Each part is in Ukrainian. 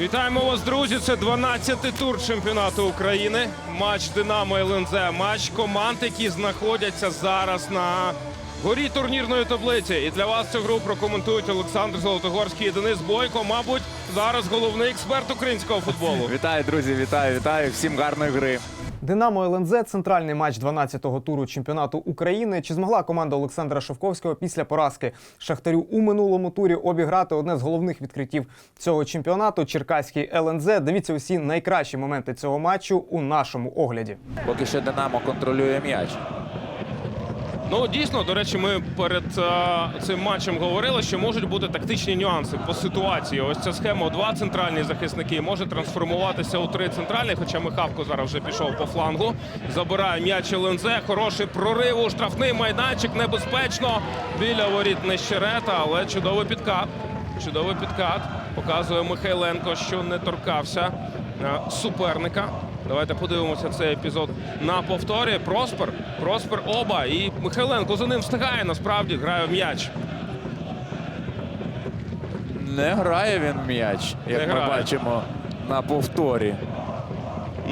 Вітаємо вас, друзі! Це 12-й тур чемпіонату України. Матч Динамо ЛНЗ. Матч команд, які знаходяться зараз на горі турнірної таблиці. І для вас цю гру прокоментують Олександр Золотогорський і Денис Бойко. Мабуть, зараз головний експерт українського футболу. Вітаю, друзі, вітаю, вітаю. Всім гарної гри. Динамо ЛНЗ центральний матч 12-го туру чемпіонату України. Чи змогла команда Олександра Шовковського після поразки Шахтарю у минулому турі обіграти одне з головних відкриттів цього чемпіонату Черкаський ЛНЗ? Дивіться усі найкращі моменти цього матчу у нашому огляді. Поки що Динамо контролює м'яч. Ну дійсно, до речі, ми перед е, цим матчем говорили, що можуть бути тактичні нюанси по ситуації. Ось ця схема два центральні захисники може трансформуватися у три центральні. Хоча Михавко зараз вже пішов по флангу. Забирає м'яч ЛНЗ. Хороший прорив у штрафний майданчик. Небезпечно біля воріт Нещерета, але чудовий підкат. Чудовий підкат. Показує Михайленко, що не торкався е, суперника. Давайте подивимося цей епізод на повторі. Проспер, Проспер оба. І Михайленко за ним встигає. Насправді грає в м'яч. Не грає він м'яч, як Не ми грає. бачимо на повторі.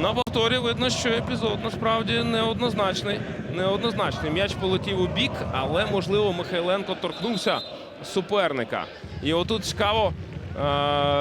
На повторі видно, що епізод насправді неоднозначний. Неоднозначний. М'яч полетів у бік, але можливо Михайленко торкнувся суперника. І отут цікаво,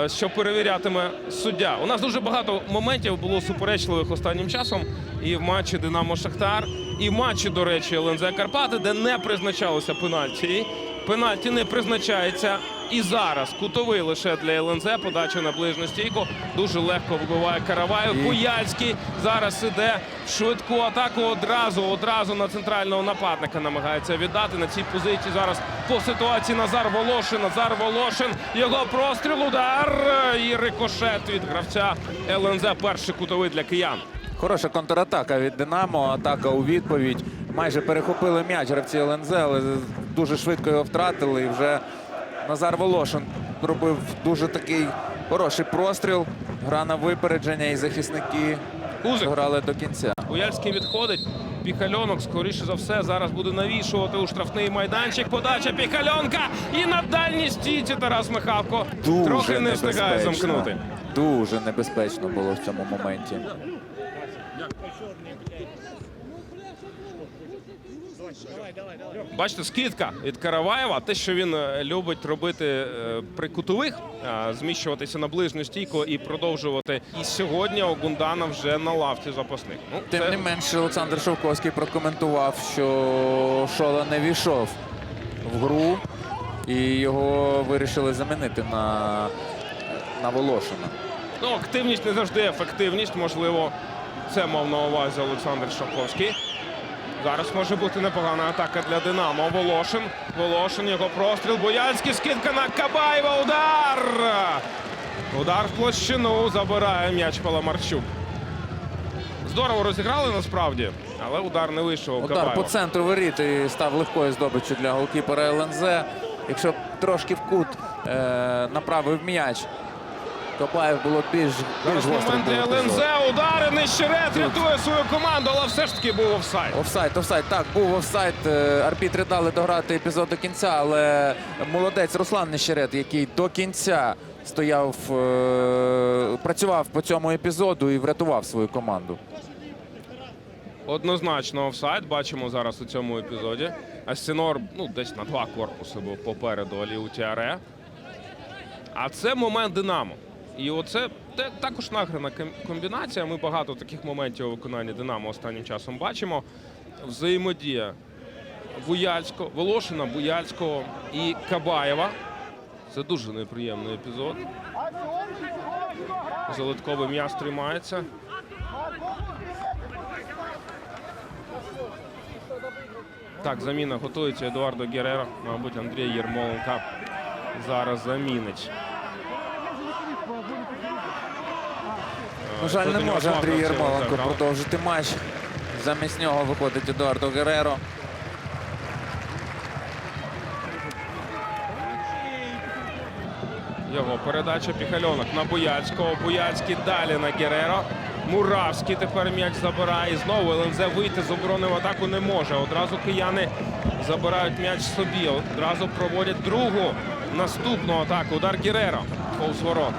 що перевірятиме суддя. У нас дуже багато моментів було суперечливих останнім часом. І в матчі Динамо Шахтар, і в матчі, до речі, ЛНЗ Карпати, де не призначалося пенальті. Пенальті не призначається. І зараз кутовий лише для ЛНЗ. Подача на ближню стійку. Дуже легко вбиває Караваєв. І- Буяльський зараз іде в швидку атаку. Одразу, одразу на центрального нападника намагається віддати на цій позиції. Зараз по ситуації Назар Волошин. Назар Волошин. Його простріл, удар і рикошет від гравця ЛНЗ. Перший кутовий для киян. Хороша контратака від Динамо. Атака у відповідь. Майже перехопили м'яч гравці ЛНЗ, але дуже швидко його втратили. І вже Назар Волошин робив дуже такий хороший простріл. Гра на випередження і захисники Кузик. грали до кінця. Буяльський відходить. Піхальонок, скоріше за все, зараз буде навішувати у штрафний майданчик. Подача Піхальонка. І на дальній стійці Тарас Михавко Дуже трохи не встигає замкнути. Дуже небезпечно було в цьому моменті. Бачите, скидка від Караваєва. Те, що він е, любить робити е, при кутових, е, зміщуватися на ближню стійку і продовжувати. І сьогодні Огундана вже на лавці запасних. Ну, Тим це- не менше, Олександр Шовковський прокоментував, що Шола не війшов в гру, і його вирішили замінити на, на Волошина. Ну, активність не завжди ефективність. Можливо, це мав на увазі Олександр Шаповський. Зараз може бути непогана атака для Динамо. Волошин. Волошин, його простріл. Боянський скидка на Кабаєва. Удар! Удар в площину. Забирає м'яч Паламарчук. Здорово розіграли насправді, але удар не вийшов Удар Кабаєва. по центру воріт і став легкою здобиччю для голкіпера ЛНЗ. Якщо б трошки в кут е, направив м'яч, Копаєв було більш, більш для ЛНЗ. Удари Нещерет рятує свою команду, але все ж таки був офсайд. Офсайд, офсайд. Так, був офсайд. Е, Арбітри дали дограти епізод до кінця, але молодець Руслан Нещерет, який до кінця стояв, е, працював по цьому епізоду і врятував свою команду. Однозначно офсайд. Бачимо зараз у цьому епізоді. Асінор ну, десь на два корпуси був попереду Аліу Тіаре. А це момент Динамо. І оце також награна комбінація. Ми багато таких моментів у виконанні Динамо останнім часом бачимо. Взаємодія Буяльського, Волошина, Буяльського і Кабаєва. Це дуже неприємний епізод. Залитковий м'яз тримається. Так, заміна готується Едуардо Герера. Мабуть, Андрій Єрмоленка зараз замінить. На жаль, не може Андрій Єрмоленко продовжити матч. Замість нього виходить Едуардо Гереро. Його передача Піхальонок на Буяльського. Буяльський далі на Гереро. Муравський тепер м'яч забирає. І знову ЛНЗ вийти з оборони в атаку не може. Одразу кияни забирають м'яч собі. Одразу проводять другу наступну атаку. Удар Гереро. Ворот.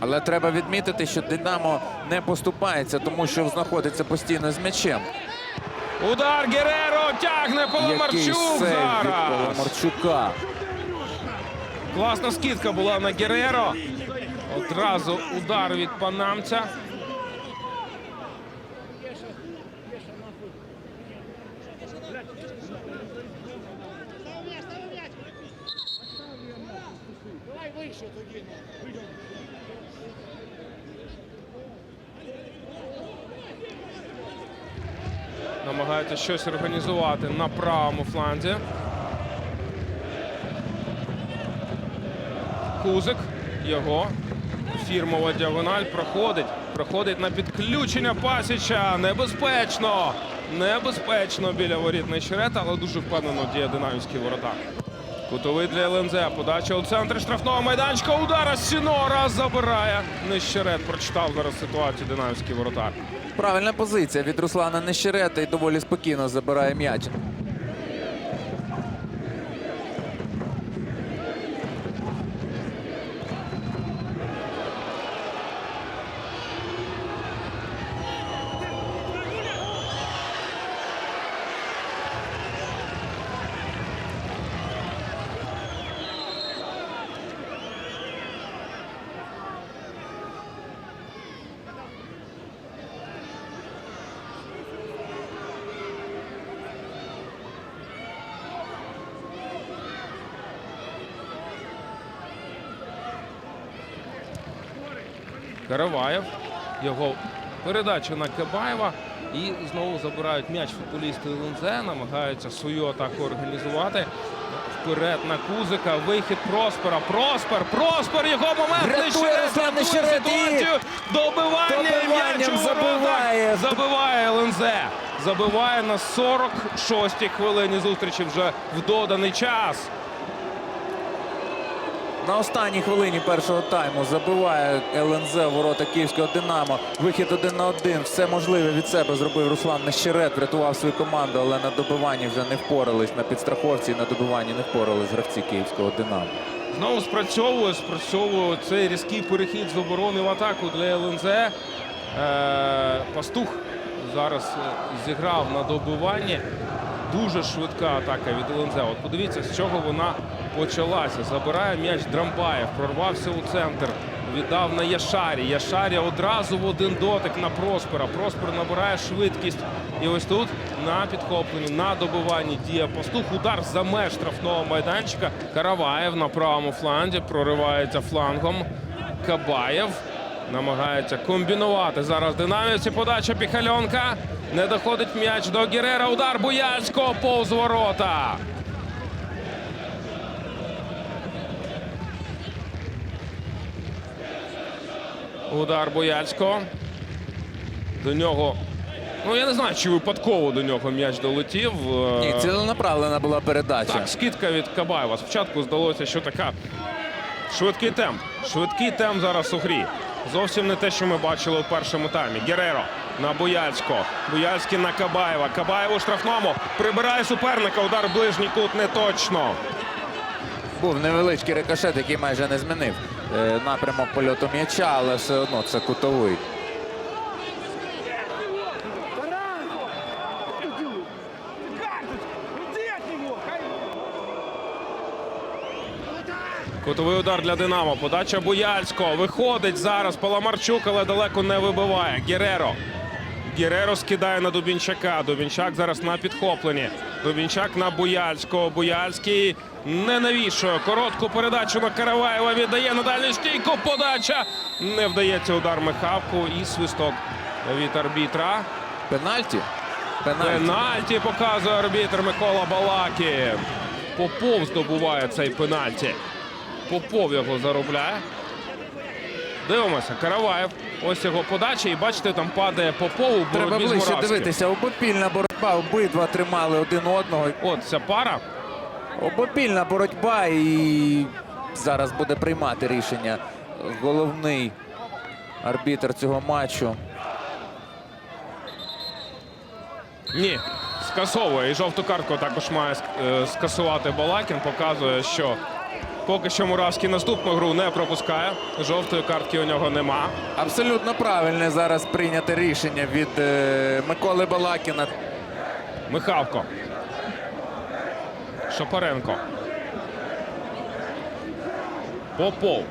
Але треба відмітити, що Динамо не поступається, тому що знаходиться постійно з м'ячем. Удар Гереро тягне Поломарчук зараз. Поломарчука. Класна скидка була на Гереро. Одразу удар від панамця. Намагаються щось організувати на правому фланзі. Кузик. Його фірмова діагональ проходить. Проходить на підключення Пасіча. Небезпечно. Небезпечно біля воріт Нещерет, але дуже впевнено діє динамівський воротар. Кутовий для ЛНЗ. Подача у центр штрафного майданчика. Удара Сінора забирає. Нещерет прочитав зараз ситуацію динамівський воротар. Правильна позиція від Руслана Нещерета і доволі спокійно забирає м'яч. Караваєв. Його передача на Кабаєва. І знову забирають м'яч футболісти ЛНЗ, намагаються свою атаку організувати. Вперед на Кузика, вихід Проспера. Проспер, Проспер, його момент. Рятує ситуацію. Добивання, і добиванням м'яч у воротах. забиває. Забиває ЛНЗ. Забиває на 46-й хвилині зустрічі вже в доданий час. На останній хвилині першого тайму забиває ЛНЗ ворота Київського Динамо. Вихід один на один. Все можливе від себе зробив Руслан Нещерет. Врятував свою команду, але на добиванні вже не впорались. На підстраховці і на добиванні не впорались гравці Київського Динамо. Знову спрацьовує, спрацьовує цей різкий перехід з оборони в атаку для ЛНЗ. Е, Пастух зараз е, зіграв на добиванні. Дуже швидка атака від ЛНЗ. От подивіться, з чого вона почалася. Забирає м'яч Драмбаєв, прорвався у центр, віддав на Яшарі. Яшарі одразу в один дотик на Проспера. Проспер набирає швидкість. І ось тут на підхопленні, на добиванні діє пастух. Удар за меж штрафного майданчика. Караваєв на правому фланзі проривається флангом. Кабаєв намагається комбінувати зараз динамівці. Подача Піхальонка. Не доходить м'яч до Герера. Удар Буяльського повз ворота. Удар Бояльського. До нього. Ну, я не знаю, чи випадково до нього м'яч долетів. Е, Ні, ціленаправлена була передача. Так, скидка від Кабаєва. Спочатку здалося, що така швидкий темп. Швидкий темп зараз у грі. Зовсім не те, що ми бачили у першому таймі. Гереро на Бояльського. Бояльський на Кабаєва. Кабаєв у штрафному. Прибирає суперника. Удар ближній кут не точно. Був невеличкий рикошет, який майже не змінив напрямок польоту м'яча, але все одно це кутовий. Кутовий удар для Динамо. Подача Буяльського. Виходить зараз Паламарчук, але далеко не вибиває. Гереро. Гереро скидає на Дубінчака. Дубінчак зараз на підхопленні. Дубінчак на Буяльського. Буяльський не навішує. Коротку передачу на Караваєва віддає на дальню стійку. Подача. Не вдається удар Михавку і свисток від арбітра. Пенальті? Пенальті. Пенальті показує арбітр Микола Балаків. Попов здобуває цей пенальті. Попов його заробляє. Дивимося, Караваєв. Ось його подача. І бачите, там падає Попов у Треба ближче дивитися. Обопільна боротьба. Обидва тримали один одного. От ця пара. Обопільна боротьба і зараз буде приймати рішення головний арбітр цього матчу. Ні, скасовує. І жовту картку також має е, скасувати Балакін. Показує, що Поки що Муравський наступну гру не пропускає. Жовтої картки у нього нема. Абсолютно правильне зараз прийняте рішення від е, Миколи Балакіна. Михавко. Шапаренко. Попов.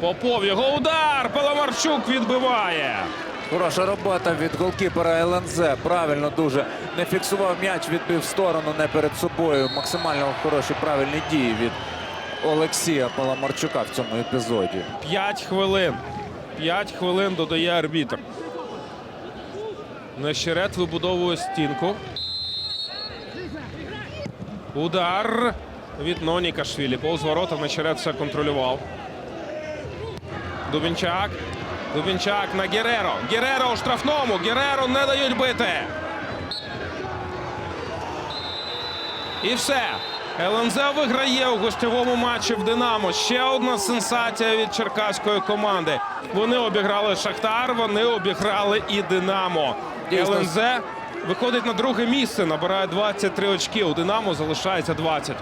Попов. Його удар. Паламарчук відбиває. Хороша робота від голкіпера ЛНЗ. Правильно дуже не фіксував м'яч, відбив сторону, не перед собою. Максимально хороші правильні дії від Олексія Паламарчука в цьому епізоді. П'ять хвилин. П'ять хвилин додає арбітр. Нещерет вибудовує стінку. Удар від Нонікашвілі. Повз ворота Нещерет все контролював. Дубінчак. Дубінчак на Гереро. Гереро у штрафному. Гереро не дають бити. І все. ЛНЗ виграє у гостьовому матчі в Динамо. Ще одна сенсація від черкаської команди. Вони обіграли Шахтар, вони обіграли і Динамо. ЛНЗ виходить на друге місце, набирає 23 очки. У Динамо залишається 20.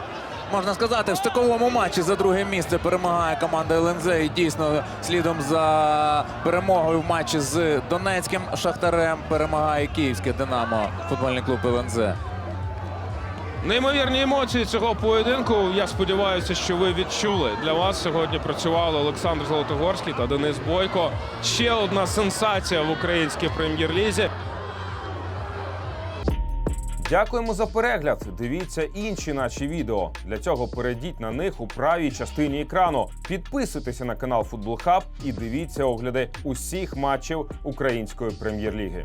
Можна сказати, в стиковому матчі за друге місце перемагає команда ЛНЗ. І дійсно слідом за перемогою в матчі з Донецьким Шахтарем перемагає Київське Динамо, футбольний клуб ЛНЗ. Неймовірні емоції цього поєдинку. Я сподіваюся, що ви відчули. Для вас сьогодні працювали Олександр Золотогорський та Денис Бойко. Ще одна сенсація в українській прем'єр-лізі. Дякуємо за перегляд. Дивіться інші наші відео. Для цього перейдіть на них у правій частині екрану. Підписуйтеся на канал Футбол Хаб і дивіться огляди усіх матчів української прем'єр-ліги.